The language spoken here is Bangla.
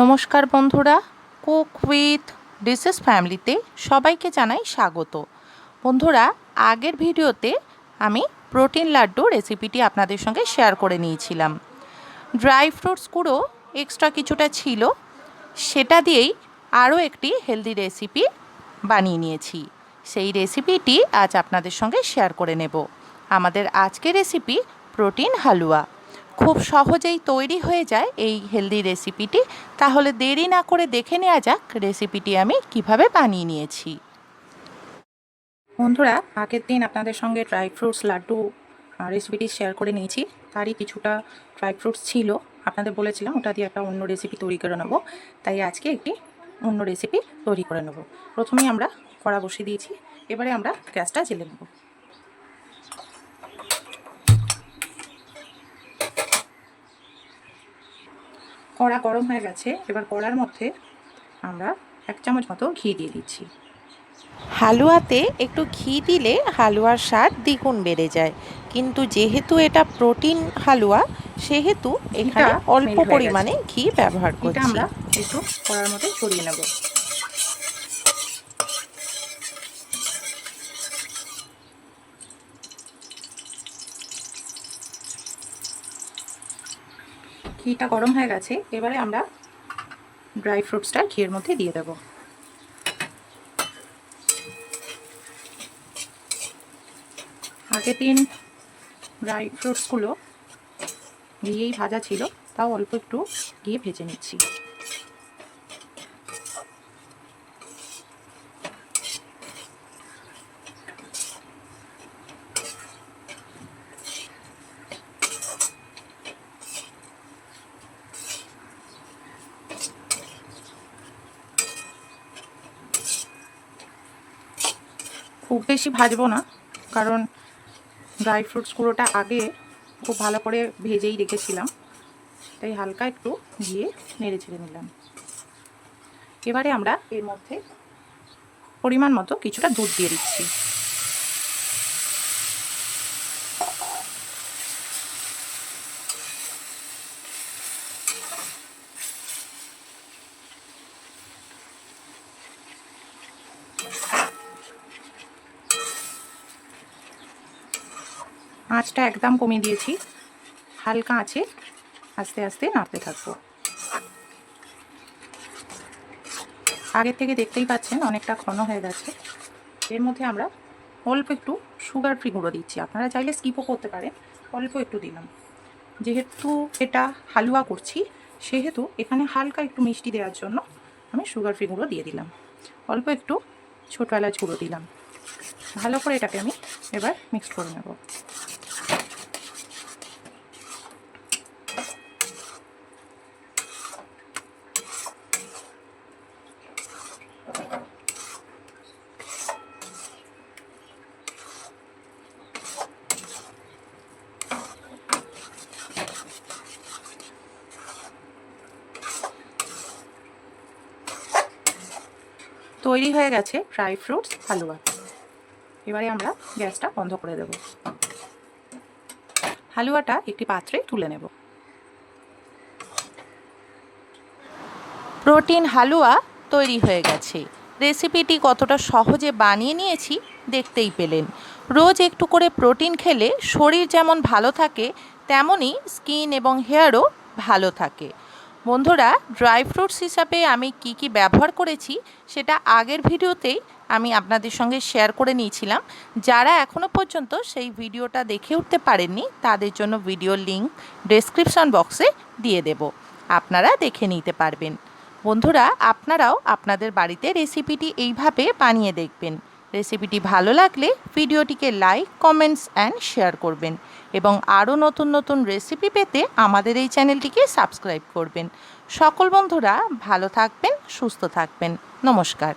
নমস্কার বন্ধুরা, কুক উইথ ডিসেস ফ্যামিলিতে সবাইকে জানাই স্বাগত। বন্ধুরা, আগের ভিডিওতে আমি প্রোটিন লাড্ডু রেসিপিটি আপনাদের সঙ্গে শেয়ার করে নিয়েছিলাম। ড্রাই ফ্রুটস গুঁড়ো এক্সট্রা কিছুটা ছিল, সেটা দিয়েই আরও একটি হেলদি রেসিপি বানিয়ে নিয়েছি। সেই রেসিপিটি আজ আপনাদের সঙ্গে শেয়ার করে নেব। আমাদের আজকের রেসিপি প্রোটিন হালুয়া। খুব সহজেই তৈরি হয়ে যায় এই হেলদি রেসিপিটি তাহলে দেরি না করে দেখে নেওয়া যাক রেসিপিটি আমি কীভাবে বানিয়ে নিয়েছি। বন্ধুরা, আগের দিন আপনাদের সঙ্গে ড্রাই ফ্রুটস লাড্ডু রেসিপিটি শেয়ার করে নিয়েছি। তারই কিছুটা ড্রাই ফ্রুটস ছিল। আপনাদের বলেছিলাম ওটা দিয়ে একটা অন্য রেসিপি তৈরি করে নেব। তাই আজকে একটি অন্য রেসিপি তৈরি করে নেব। প্রথমেই আমরা কড়া বসিয়ে দিয়েছি। এবারে আমরা গ্যাসটা জেলে নেব। কড়া গরম হয়ে গেছে এবার কড়ার মধ্যে আমরা এক চামচ মতো ঘি দিয়ে দিচ্ছি। হালুয়াতে একটু ঘি দিলে হালুয়ার স্বাদ দ্বিগুণ বেড়ে যায়। কিন্তু যেহেতু এটা প্রোটিন হালুয়া সেহেতু এখানে অল্প পরিমাণে ঘি ব্যবহার করছি। আমরা একটু কড়ার মধ্যে ছড়িয়ে নেব। ঘিটা গরম হয়ে গেছে, এবারে আমরা ড্রাই ফ্রুটসটা ঘিয়ের মধ্যে দিয়ে দেব। আগের দিন ড্রাই ফ্রুটসগুলো ঘিয়েই ভাজা ছিল, তাও অল্প একটু গিয়ে ভেজে নিচ্ছি। খুব বেশি ভাজবো না, কারণ ড্রাই ফ্রুটস গুঁড়োটা আগে খুব ভালো করে ভেজেই রেখেছিলাম, তাই হালকা একটু দিয়ে নেড়ে ছেড়ে নিলাম। এবারে আমরা এর মধ্যে পরিমাণ মতো কিছুটা দুধ দিয়ে দিচ্ছি। আঁচটা একদম কমিয়ে দিয়েছি। হালকা আছে আস্তে আস্তে নাড়তে থাকব। আগের থেকে দেখতেই পাচ্ছেন অনেকটা ঘন হয়ে গেছে। এর মধ্যে আমরা অল্প একটু সুগার ফ্রি গুঁড়ো দিচ্ছি। আপনারা চাইলে স্কিপও করতে পারেন। অল্প একটু দিলাম। যেহেতু এটা হালুয়া করছি, সেহেতু এখানে হালকা একটু মিষ্টি দেওয়ার জন্য আমি সুগার ফ্রি গুঁড়ো দিয়ে দিলাম। অল্প একটু ছোটো এলাচ গুঁড়ো দিলাম। ভালো করে এটাকে আমি এবার মিক্স করে নেব। তৈরি হয়ে গেছে ড্রাই ফ্রুটস, হালুয়া। এবারে আমরা গ্যাসটা বন্ধ করে দেব। হালুয়াটা একটি পাত্রে তুলে নেব। প্রোটিন হালুয়া তৈরি হয়ে গেছে। রেসিপিটি কতটা সহজে বানিয়ে নিয়েছি দেখতেই পেলেন। রোজ একটু করে প্রোটিন খেলে শরীর যেমন ভালো থাকে তেমনই স্কিন এবং হেয়ারও ভালো থাকে। বন্ধুরা ড্রাই ফ্রুটস হিসাবে আমি কি কি ব্যবহার করেছি সেটা আগের ভিডিওতেই আমি আপনাদের সঙ্গে শেয়ার করে নিয়েছিলাম। যারা এখনও পর্যন্ত সেই ভিডিওটা দেখে উঠতে পারেননি, তাদের জন্য ভিডিও লিঙ্ক ডেসক্রিপশন বক্সে দিয়ে দেব। আপনারা দেখে নিতে পারবেন। বন্ধুরা, আপনারাও আপনাদের বাড়িতে রেসিপিটি এইভাবে বানিয়ে দেখবেন। রেসিপিটি ভালো লাগলে ভিডিওটিকে লাইক, কমেন্টস অ্যান্ড শেয়ার করবেন এবং আরও নতুন নতুন রেসিপি পেতে আমাদের এই চ্যানেলটিকে সাবস্ক্রাইব করবেন। সকল বন্ধুরা ভালো থাকবেন, সুস্থ থাকবেন। নমস্কার।